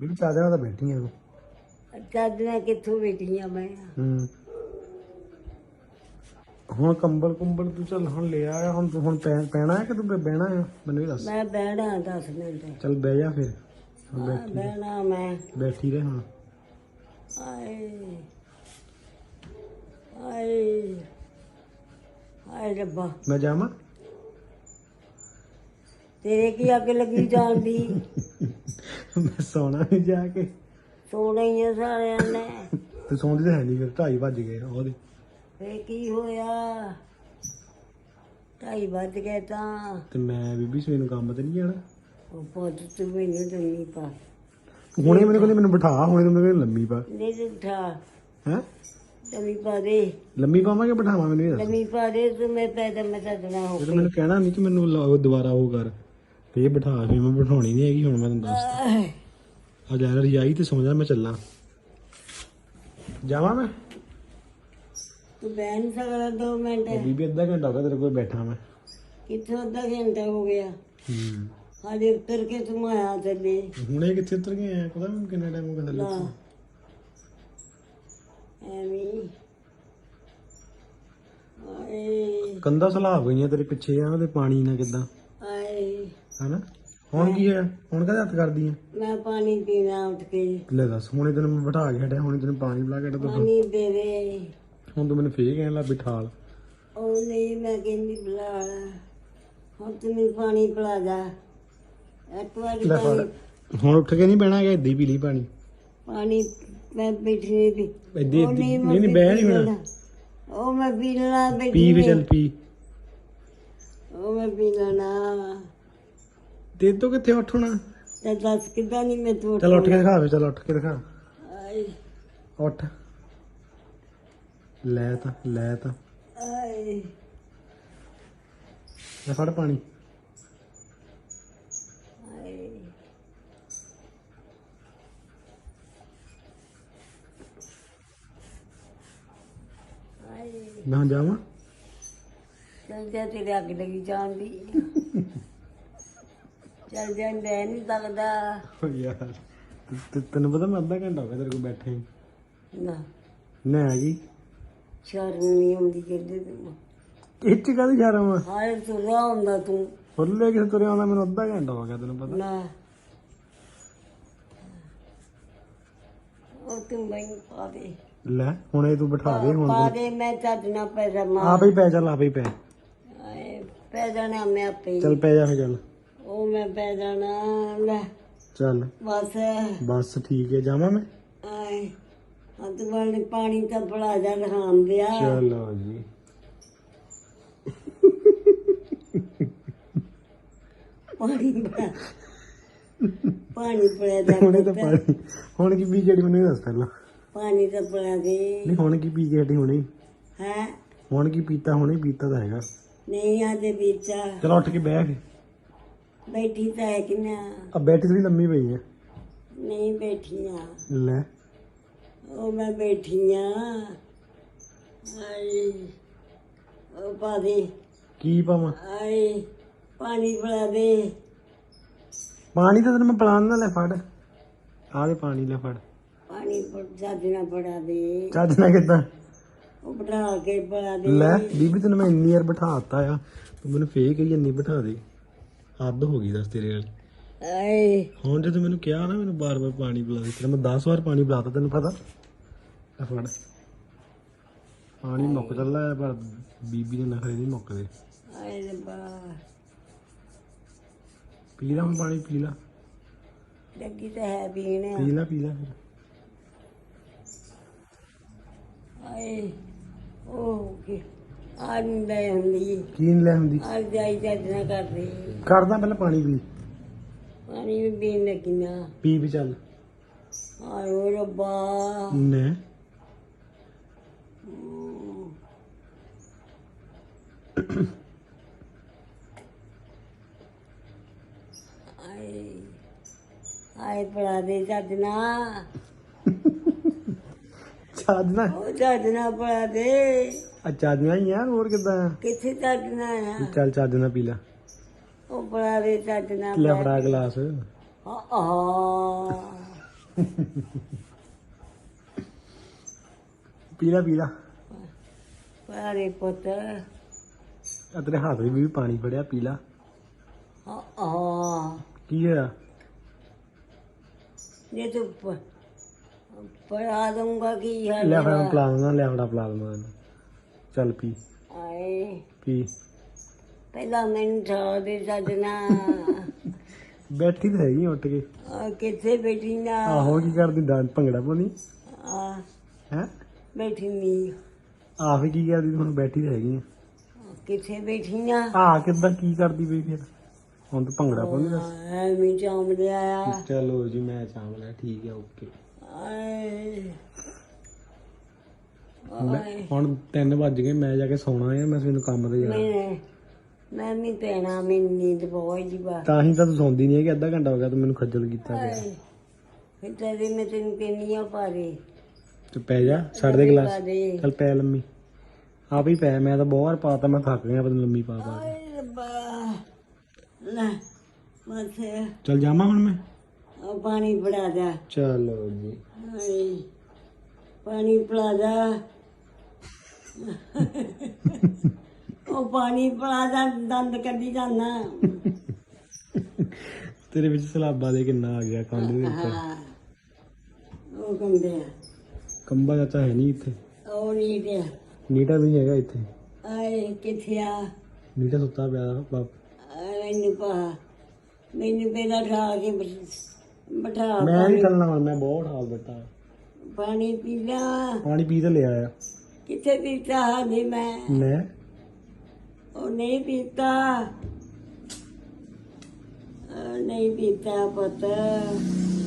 ਬੀਬੀ ਚਾਦਰ ਤਾਂ ਬੈਠੀ ਆ ਤੂੰ ਚਾਦਰਾਂ ਕਿੱਥੋਂ ਬੈਠੀਆਂ ਮੈਂ? ਹੂੰ। ਹੁਣ ਕੰਬਲ ਕੁੰਬਲ ਤੂੰ ਚੱਲ ਹੁਣ ਲੈ ਆ ਹੁਣ ਤੂੰ ਹੁਣ ਪੈ- ਪੈਣਾ ਹੈ ਕਿ ਤੂੰ ਬਹਿ- ਬਹਿਣਾ ਹੈ ਮੈਨੂੰ ਵੀ ਦੱਸ। ਮੈਂ ਬਹਿਣਾ 10 ਮਿੰਟ। ਚੱਲ ਬਹਿ ਜਾ ਫਿਰ। ਹੁਣ ਬੈਠੀ ਬਹਿਣਾ ਮੈਂ। ਬੈਠੀ ਰਹਿ ਹੁਣ। ਆਏ ਆਏ ਆਏ ਰੱਬਾ। ਮੈਂ ਜਾਵਾਂ? ਤੇਰੇ ਕੀ ਅੱਗ ਲੱਗੀ ਜਾਂਦੀ ਮੈਂ ਸੌਣਾ ਵੀ ਜਾ ਕੇ। ਸੋਣਾ ਹੀ ਆ ਸਾਰਿਆਂ ਨੇ। ਤੇ ਸੌਂਦੀ ਤਾਂ ਹੈ ਨਹੀਂ ਫਿਰ 2:30 ਵੱਜ ਗਏ ਉਹਦੇ। ਫੇ ਕੀ ਹੋਇਆ? ਢਾਈ ਵੱਜ ਗਏ ਤਾਂ। ਤੇ ਮੈਂ ਬੀਬੀ ਸਵੇਰ ਨੂੰ ਕੰਮ ਤੇ ਨਹੀਂ ਜਾਣਾ। ਉਹ ਪੁੱਤ ਤੂੰ ਮੈਨੂੰ ਦੰਨੀ ਪਾ। ਹੁਣੇ ਮੈਨੂੰ ਕਹਿੰਦੇ ਮੈਨੂੰ ਬਿਠਾ ਹੁਣੇ ਤੂੰ ਮੈਨੂੰ ਲੰਮੀ ਪਾ। ਦੇ ਦੇ ਉਠਾ ਹੈ? ਲੰਮੀ ਪਾ ਦੇ। ਲੰਮੀ ਪਾਵਾਂ ਕਿ ਬਿਠਾਵਾਂ ਮੈਨੂੰ ਇਹ ਦੱਸ। ਲੰਮੀ ਪਾ ਦੇ ਤੂੰ ਮੈਂ ਪੈਦਲ ਮੈਂ ਚੱਲਣਾ ਹੋ ਤਾਂ ਮੈਨੂੰ ਕਹਿਣਾ ਨਹੀਂ ਕਿ ਮੈਨੂੰ ਲਾ- ਦੁਬਾਰਾ ਉਹ ਕਰ। ਫੇਰ ਬਿਠਾ ਫੇ ਮੈਂ ਬਿਠਾਉਣੀ ਨਹੀਂ ਹੈਗੀ ਹੁਣ ਮੈਂ ਤੈਨੂੰ ਦੱਸਦਾ। ਆ ਜਾ ਰਜਾਈ ਤੇ ਸੌਂ ਜਾ ਮੈਂ ਚੱਲਾਂ। ਜਾਵਾਂ ਮੈਂ? ਤੂੰ ਨਹੀਂ ਸਕਦਾ ਦੋ ਮਿੰਟ। ਉਹ ਬੀਬੀ ਅੱਧਾ ਘੰਟਾ ਹੋ ਗਿਆ ਤੇਰੇ ਕੋਲ ਬੈਠਾ ਮੈਂ। ਕਿੱਥੋਂ ਅੱਧਾ ਘੰਟਾ ਹੋ ਗਿਆ? ਹੂੰ। ਹਾਲੇ ਉੱਤਰ ਕੇ ਤੂੰ ਆਇਆ ਥੱਲੇ। ਹੁਣੇ ਕਿੱਥੇ ਉਤਰ ਗਏ ਆ? ਪਤਾ ਮੈਨੂੰ ਕਿੰਨਾ ਟਾਈਮ ਹੋ ਗਿਆ ਥੱਲੇ? ਐਵੇਂ ਆਏ ਕੰਧਾਂ ਸਲਾਬ ਗਈਆਂ ਤੇਰੇ ਪਿੱਛੇ ਆ ਉਹਦੇ ਪਾਣੀ ਨਾਲ ਕਿਦਾਂ। ਹਨਾ? ਹੁਣ ਕੀ ਹੈ ਹੁਣ ਕਦੇ ਹੱਥ ਕਰਦੀ ਆ ਮੈਂ ਪਾਣੀ ਪੀਣਾ ਉੱਠ ਕੇ। ਲੈ ਦੱਸ ਹੁਣੇ ਤੈਨੂੰ ਮੈਂ ਬਿਠਾ ਕੇ ਹਟਿਆ ਹੁਣੇ ਤੈਨੂੰ ਪਾਣੀ ਪਿਲਾ ਕੇ ਹਟਿਆ ਤੂੰ। ਪਾਣੀ ਦੇ ਦੇ। ਹੁਣ ਤੂੰ ਮੈਨੂੰ ਫੇਰ ਕਹਿਣ ਲੱਗ ਬਿਠਾਲ ਉਹ ਨਹੀਂ ਮੈਂ ਕਹਿੰਦੀ ਬੁਲਾ ਹੁਣ ਤੂੰ ਮੈਨੂੰ ਪਾਣੀ ਪਿਲਾ ਜਾ। ਇੱਕ ਵਾਰੀ ਲੈ ਫੜ। ਪਾਣੀ ਹੁਣ ਉੱਠ ਕੇ ਨਹੀਂ ਬਹਿਣਾ ਹੈਗਾ ਏਦਾਂ ਹੀ ਪੀ ਲਈ ਪਾਣੀ? ਪਾਣੀ ਮੈਂ ਬੈਠੀ ਨਹੀਂ ਪੀ ਏਦਾਂ ਉਹ ਨਹੀਂ ਮੈਂ ਨਹੀਂ ਬਹਿ ਨਹੀਂ ਪੀ ਹੋਣਾ। ਲੈਣਾ। ਉਹ ਮੈਂ ਪੀ ਲੈਣਾ ਬੈਠੀ ਪੀ ਵੀ। ਚੱਲ ਪੀ। ਉਹ ਮੈਂ ਪੀ ਲੈਣਾ ਤੇ ਤੋਂ ਕਿੱਥੇ ਉੱਠਣਾ ਤੇ ਦੱਸ ਕਿੱਦਾਂ ਨਹੀਂ ਮੈਂ ਤੂੰ ਚੱਲ ਉੱਠ ਕੇ ਦਿਖਾ ਵੇ ਚੱਲ ਉੱਠ ਕੇ ਦਿਖਾ। ਆਏ। ਉੱਠ। ਲੈ ਤਾਂ ਲੈ ਤਾਂ। ਆਏ। ਲੈ ਫੜ ਪਾਣੀ। ਆਏ। ਆਏ। ਮੈਂ ਜਾਵਾਂ? ਜਾ ਤੇਰੇ ਅੱਗ ਲੱਗੀ ਜਾਂਦੀ ਚੱਲ ਜਾ ਲੈ ਨਹੀਂ ਸਕਦਾ ਓ ਯਾਰ ਤੇ- ਤੇ- ਤੈਨੂੰ ਪਤਾ ਮੈਂ ਅੱਧਾ ਘੰਟਾ ਹੋ ਗਿਆ ਤੇਰੇ ਕੋਲ ਬੈਠੇ ਨੂੰ। ਨਾ। ਨਾ ਹੈਗੀ ਸ਼ਰਮ ਨਹੀਂ ਆਉਂਦੀ ਕਿਤੇ ਤੈਨੂੰ। ਇਹ ਚ ਕਾਹਦੀ ਸ਼ਰਮ ਆ? ਹਾਏ ਤੁਰਿਆ ਹੁੰਦਾ ਤੂੰ। ਫੁੱਲੇ ਕਿਸੇ ਤੁਰਿਆ ਆਉਂਦਾ ਮੈਨੂੰ ਅੱਧਾ ਘੰਟਾ ਹੋ ਗਿਆ ਤੈਨੂੰ ਪਤਾ। ਨਾ। ਉਹ ਤੂੰ ਮੈਨੂੰ ਪਾ ਦੇ। ਲੈ ਹੁਣ ਇਹ ਤੂੰ ਬਿਠਾ ਦੇ ਹੁਣ ਪਾ ਦੇ ਮੈਂ ਚੱਜ ਨਾ ਪੈਦਾ ਮਾਰ ਆਪੇ ਹੀ ਪੈ ਚੱਲ ਆਪੇ ਹੀ ਪੈ। ਆਏ ਪੈ ਜਾਣਾ ਮੈਂ ਆਪੇ ਹੀ। ਚੱਲ ਪੈ ਜਾ ਫੇ ਚੱਲ। ਉਹ ਮੈਂ ਪੈ ਜਾਣਾ ਲੈ। ਚੱਲ। ਬਸ। ਬਸ ਠੀਕ ਹੈ ਜਾਵਾਂ ਮੈਂ? ਆਏ। ਹੱਥ ਵਾਲੇ ਪਾਣੀ ਤਾਂ ਬੜਾ ਜਾ ਰਹਾਮ ਦਿਆ ਚਲੋ ਜੀ। ਪਾਣੀ ਬੜਾ ਪਾਣੀ ਪੜਾ ਜਾ ਹੁਣੇ ਤਾਂ ਪਾਣੀ ਹੁਣ ਕੀ ਪੀ ਜਿਹੜੀ ਮੈਨੂੰ ਇਹ ਦੱਸ ਪਹਿਲਾਂ। ਪਾਣੀ ਤਾਂ ਪੜਾ ਦੇ। ਨਹੀਂ ਹੁਣ ਕੀ ਪੀ ਕੇ ਹਟੀ ਹੁਣੇ ਹੈ। ਹੁਣ ਕੀ ਪੀਤਾ ਹੁਣੇ ਪੀਤਾ ਤਾਂ ਹੈਗਾ। ਨਹੀਂ ਆਦੇ ਵੀਚਾ ਚਲ ਉੱਠ ਕੇ ਬਹਿ। ਫੇ ਬੈਠੀ ਤਾਂ ਹੈ ਕਿ ਨਾ। ਆ ਬੈਠੀ ਥੋੜੀ ਲੰਮੀ ਪਈ ਹੈ? ਨਹੀਂ ਬੈਠੀਆਂ ਲੈ। ਉਹ ਮੈਂ ਬੈਠੀ ਆ। ਆਏ ਉਹ ਪਾ ਦੇ। ਕੀ ਪਾਵਾਂ? ਆਏ ਪਾਣੀ ਪਿਲਾ ਦੇ। ਪਾਣੀ ਤਾਂ ਤੈਨੂੰ ਮੈਂ ਪਲਾਨ ਨਾ ਲੈ ਫੜ। ਆਹ ਦੇ ਪਾਣੀ ਲੈ ਫੜ। ਪਾਣੀ ਜਾਦਣਾ ਪੜਾ ਦੇ। ਚੱਜ ਨਾ ਕਿੱਦਾਂ? ਉਹ ਬਣਾ ਕੇ ਪਿਲਾ ਦੇ। ਲੈ ਬੀਬੀ ਤੈਨੂੰ ਮੈਂ ਇੰਨੀ ਵਾਰ ਬਿਠਾਤਾ ਆ ਤੂੰ ਮੈਨੂੰ ਫੇਰ ਕਹੀ ਇੰਨੀ ਬਿਠਾ ਦੇ। ਹੱਦ ਹੋ ਗਈ ਦੱਸ ਤੇਰੇ ਵਾਲੀ। ਆਏ। ਹੁਣ ਜੇ ਤੂੰ ਮੈਨੂੰ ਕਿਹਾ ਨਾ ਮੈਨੂੰ ਬਾਰ-ਬਾਰ ਪਾਣੀ ਪਿਲਾ ਦੇ ਤੈਨੂੰ ਮੈਂ 10 ਵਾਰ ਪਾਣੀ ਪਿਲਾਤਾ ਤੈਨੂੰ ਪਤਾ। ਲੈ ਫੜ। ਪਾਣੀ ਮੁੱਕ ਚੱਲਾ ਹੈ ਪਰ ਬੀਬੀ ਦੇ ਨਖਰੇ ਨਹੀਂ ਮੁੱਕਦੇ। ਆਏ ਰੱਬਾ। ਪੀ ਲਾ ਹੁਣ ਪਾਣੀ ਪੀ ਲਾ। ਲੱਗੀ ਤਾਂ ਹੈ ਪੀਣ। ਪੀ ਲਾ ਪੀ ਲਾ ਫਿਰ। ਆਏ। ਉਹ ਕੀ ਆ ਨਹੀਂ ਲੈ ਹੁੰਦੀ ਕੀ ਨੀ ਲੈ ਹੁੰਦੀ ਆ ਜਾਈ ਜਾਦਣਾ ਕਰਦੀ। ਕਰਦਾ ਪਹਿਲਾਂ ਪਾਣੀ ਪੀ। ਪਾਣੀ ਵੀ ਪੀਣ ਲੱਗੀ ਨਾ। ਪੀ ਵੀ ਚੱਲ। ਆਏ ਓ ਰੱਬਾ। ਨੇ। ਆਏ ਆਏ ਪੜਾ ਦੇ ਜਾਦਣਾ ਚਾਦਨਾ ਉਹ ਜਾਦਣਾ ਪੜਾ ਦੇ। ਆ ਚਾਦਨਾ ਹੀ ਆ ਹੋਰ ਕਿੱਦਾਂ ਕਿੱਥੇ ਜਾਦਣਾ ਆ? ਚੱਲ ਚਾਦਨਾ ਪੀ ਲਾ। ਉਹ ਪੜਾ ਦੇ ਜਾਦਣਾ ਲੈ ਫੜਾ ਗਲਾਸ। ਆ ਪੀਲਾ ਪੀਲਾ ਪਾਰੇ ਪੁੱਤ। ਆ ਤੇਰੇ ਹੱਥ ਵਿੱਚ ਵੀ ਪਾਣੀ ਫੜਿਆ ਪੀਲਾ ਆ ਆ। ਕੀ ਹੋਇਆ? ਜੇ ਤੂੰ ਪ- ਪੜਾ ਦੂੰਗਾ ਕੀ ਹਾਲ ਲੈ ਫੜਾ ਪਲਾ ਦਵਾਂ ਲੈ ਫੜਾ ਪਲਾ ਦਵਾਂ। ਚੱਲ ਪੀ। ਆਏ। ਪੀ। ਪਹਿਲਾਂ ਮੈਨੂੰ ਠਾ ਦੇ ਸੱਜਣਾ। ਬੈਠੀ ਤਾਂ ਹੈਗੀ ਉੱਠ ਕੇ। ਆ ਕਿੱਥੇ ਬੈਠੀ ਨਾ ਆਹੋ ਕੀ ਕਰਦੀ ਡਾਂਸ ਭੰਗੜਾ ਪਾਉਣੀ ਆ ਹੈ? ਬੈਠੀ ਨਹੀਂ ਆਹ ਵੀ ਕੀ ਕਰਦੀ ਤੂੰ ਹੁਣ ਬੈਠੀ ਤਾਂ ਹੈਗੀ ਆ। ਕਿੱਥੇ ਬੈਠੀ ਨਾ ਆ ਕਿੱਦਾਂ ਕੀ ਕਰਦੀ ਪਈ ਫਿਰ? ਹੁਣ ਤੂੰ ਭੰਗੜਾ ਪਾਉਣੀ ਦੱਸ ਐਵੇਂ ਚਾਮ ਲਿਆ ਚਲੋ ਜੀ ਮੈਂ ਚਾਹ ਲਿਆ ਠੀਕ ਹੈ ਓਕੇ। ਆਏ। ਆਏ। ਹੁਣ 3 ਵੱਜ ਗਏ ਮੈਂ ਜਾ ਕੇ ਸੌਣਾ ਆ ਮੈਂ ਸਵੇਰ ਨੂੰ ਕੰਮ ਤੇ ਜਾਣਾ। ਮੈਂ ਮੈਂ ਵੀ ਪੈਣਾ ਮੈਨੂੰ ਨੀਂਦ ਬਹੁਤ ਜੀ ਬਾ। ਤਾਂ ਹੀ ਤਾਂ ਤੂੰ ਸੌਂਦੀ ਨਹੀਂ ਹੈ ਕਿ ਅੱਧਾ ਘੰਟਾ ਹੋ ਗਿਆ ਤੂੰ ਮੈਨੂੰ ਖੱਜਲ ਕੀਤਾ ਫਿਰ ਤੇਰੇ ਮੈਂ ਤੈਨੂੰ ਕਹਿੰਦੀ ਆ ਪਾਰੇ ਤੇ ਪੈ ਜਾ ਛੱਡ ਦੇ ਗਲਾਸ। ਪਾਰੇ ਚੱਲ ਪੈ ਲੰਮੀ। ਆਪ ਹੀ ਪੈ ਮੈਂ ਤਾਂ ਬਹੁਤ ਵਾਰ ਪਾਤਾ ਮੈਂ ਥੱਕ ਗਿਆ ਨੀ ਲੰਮੀ ਪਾ ਪਾ ਕੇ। ਰੱਬਾ। ਲੈ ਮਥੇ ਚੱਲ ਜਾਵਾਂ ਹੁਣ ਮੈਂ? ਆ ਪਾਣੀ ਫੜਾ ਜਾ। ਚਲੋ ਜੀ। ਹਾਏ ਪਾਣੀ ਪਿਲਾ ਜਾ। ਉਹ ਪਾਣੀ ਪਿਲਾ ਜਾ ਦੰਦ ਕੱਢੀ ਜਾਣਾ ਤੇਰੇ ਵਿੱਚ ਸਲਾਬਾ ਦੇ ਕਿੰਨਾ ਆ ਗਿਆ ਕੰਧ ਦੇ ਉੱਤੇ। ਹਾਂ ਉਹ ਕੰਦੇ ਕੰਬਾ ਚਾਚਾ ਹੈ ਨਹੀਂ ਇੱਥੇ। ਉਹ ਨਹੀਂ ਤੇ ਨੀਟਾ ਵੀ ਨਹੀਂ ਹੈਗਾ ਇੱਥੇ। ਆਏ ਕਿੱਥੇ ਆ? ਨੀਟਾ ਸੁੱਤਾ ਪਿਆ ਬਾਪ। ਆਏ ਮੈਨੂੰ ਪਾ ਮੈਨੂੰ ਪਹਿਲਾਂ ਠਾ ਕੇ ਬਿਠ- ਬਿਠਾ ਮੈਂ ਨਹੀਂ ਚੱਲਣਾ ਹੁਣ ਮੈਂ ਬਹੁਤ ਹਾਲ ਬੈਠਾ ਪਾਣੀ ਪੀ ਲਾ ਪਾਣੀ ਪੀ ਤੇ ਲਿਆ ਆ। ਕਿੱਥੇ ਪੀਤਾ ਨਹੀਂ ਮੈਂ। ਮੈਂ? ਉਹ ਨਹੀਂ ਪੀਤਾ। ਨਹੀਂ ਪੀਤਾ ਪੁੱਤ।